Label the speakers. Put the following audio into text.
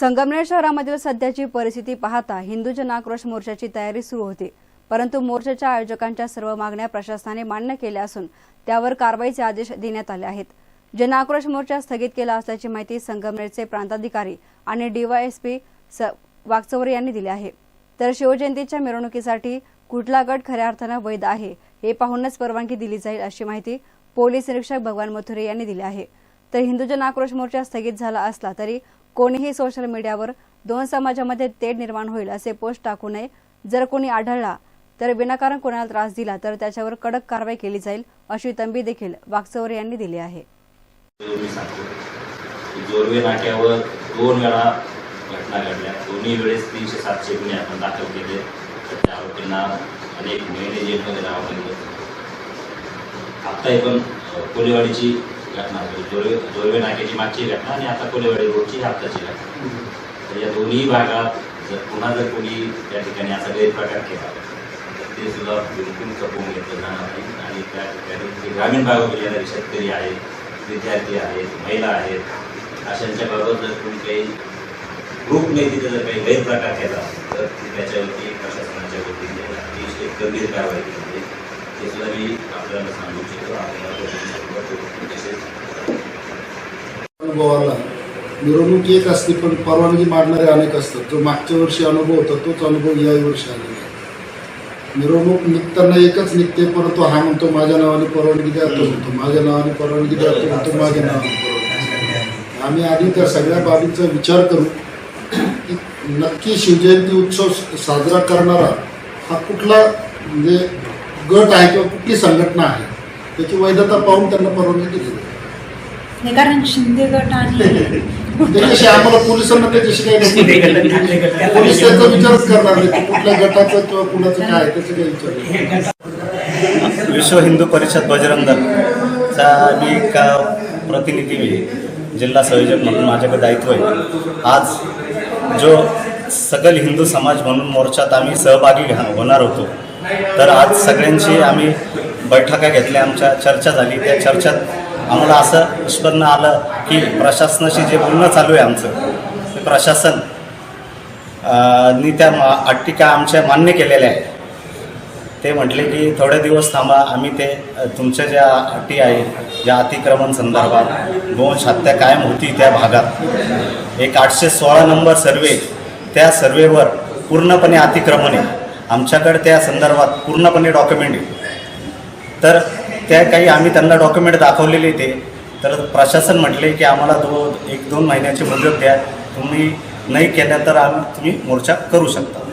Speaker 1: संगमनेर शहरामधील सध्याची परिस्थिती पाहता हिंदू जनाक्रोश मोर्चाची तयारी सुरू होती. परंतु मोर्चाच्या आयोजकांच्या सर्व मागण्या प्रशासनाने मान्य केल्या असून त्यावर कारवाईचे आदेश देण्यात आले आहेत. जनाक्रोश मोर्चा स्थगित केला असल्याची माहिती संगमनेरचे प्रांताधिकारी आणि डीवायएसपी स वागचौरे यांनी दिली आहे. तर शिवजयंतीच्या मिरवणुकीसाठी कुठला गट खऱ्या अर्थानं वैध आहे हे पाहूनच परवानगी दिली जाईल अशी माहिती पोलीस निरीक्षक भगवान मथुरे यांनी दिली आहे. तर हिंदू जन आक्रोश मोर्चा स्थगित झाला असला तरी कोणीही सोशल मीडियावर दोन समाजामध्ये तेढ निर्माण होईल असे पोस्ट टाकू नये. जर कोणी आढळला तर विनाकारण कोणाला त्रास दिला तर त्याच्यावर कडक कारवाई केली जाईल अशी तंबी देखील वागचौरे यांनी दिली आहे.
Speaker 2: जोरवे नाक्यावर दोन वेळा घटना घडल्या. दोन्ही वेळेस तीनशे सातशे गुन्हे आपण दाखल केले. त्या आरोपींना अनेक महिने जेलमध्ये राहावं लागलं. आत्ता पण अ, कोलेवाडीची घटना होती. जोरवे जोरवे नाक्याची मागची घटना आणि आता कोलेवाडी रोडची आत्ताची घटना. तर या दोन्ही भागात जर पुन्हा जर कोणी त्या ठिकाणी असा गैरप्रकार केला तर ते सुद्धा बिलकुल खपवून घेतलं जाणार नाही. आणि त्या ठिकाणी जे ग्रामीण भागात येणारे शेतकरी आहेत विद्यार्थी आहेत महिला आहेत अशांच्या बाबत जर कोणी काही ग्रुपने तिथे जर काही गैरप्रकार केला तर त्याच्यावरती प्रशासनाच्या वतीने अतिशय गंभीर कारवाई केली मी आपल्याला सांगू इच्छितो आपल्याला
Speaker 3: अनुभवाला. मिरवणूक एक असते पण परवानगी मागणारे अनेक असतात. जो मागच्या वर्षी अनुभव होता तोच अनुभव याही वर्षी आलेला आहे. मिरवणूक निघताना एकच निघते परंतु हा म्हणतो माझ्या नावाने परवानगी द्या तो म्हणतो माझ्या नावाने परवानगी द्या तो म्हणतो माझ्या नावाने परवानगी आम्ही आधी त्या सगळ्या बाबींचा विचार करू की नक्की शिवजयंती उत्सव साजरा करणारा हा कुठला म्हणजे गट आहे किंवा कुठली संघटना आहे त्याची वैधता पाहून त्यांना परवानगी दिली
Speaker 4: कारण शिंदे गट आणि
Speaker 3: त्याच्याशी आम्हाला पोलिसांना त्याच्याशी काही पोलीस त्याचा विचारच करणार नाही की कुठल्या गटाचं किंवा कुणाचं काय त्याचं काही विचार.
Speaker 5: विश्व हिंदू परिषद बजरंग दलचा मी एक प्रतिनिधी आहे जिल्हा संयोजक म्हणून माझ्याकडे दायित्व आहे. आज जो सकल हिंदू समाज म्हणून मोर्चात आम्ही सहभागी होणार होतो. तर आज सगळ्यांची आम्ही बैठका घेतल्या आमच्या चर्चा झाली. त्या चर्चेत आम्हाला असं निष्पन्न आलं की प्रशासनाशी जे बोलणं चालू आहे आमचं ते प्रशासन नी त्या मा- अट्टिका आमच्या मान्य केलेल्या आहेत. ते म्हटले की थोडे दिवस थांबा आम्ही ते तुमच्या ज्या अटी आहे ज्या अतिक्रमण संदर्भात गोवंश हत्या कायम होती त्या भागात. एक आठशे सोळा नंबर सर्वे त्या सर्वेवर पूर्णपणे अतिक्रमण आहे. आमच्याकडे त्या संदर्भात पूर्णपणे डॉक्युमेंट आहे. तर त्या काही आम्ही त्यांना डॉक्युमेंट दाखवलेले ते. तर प्रशासन म्हटले की आम्हाला दो एक दोन महिन्याची मुदत द्या. तुम्ही नाही केल्या तर आम्ही तुम्ही मोर्चा करू शकता.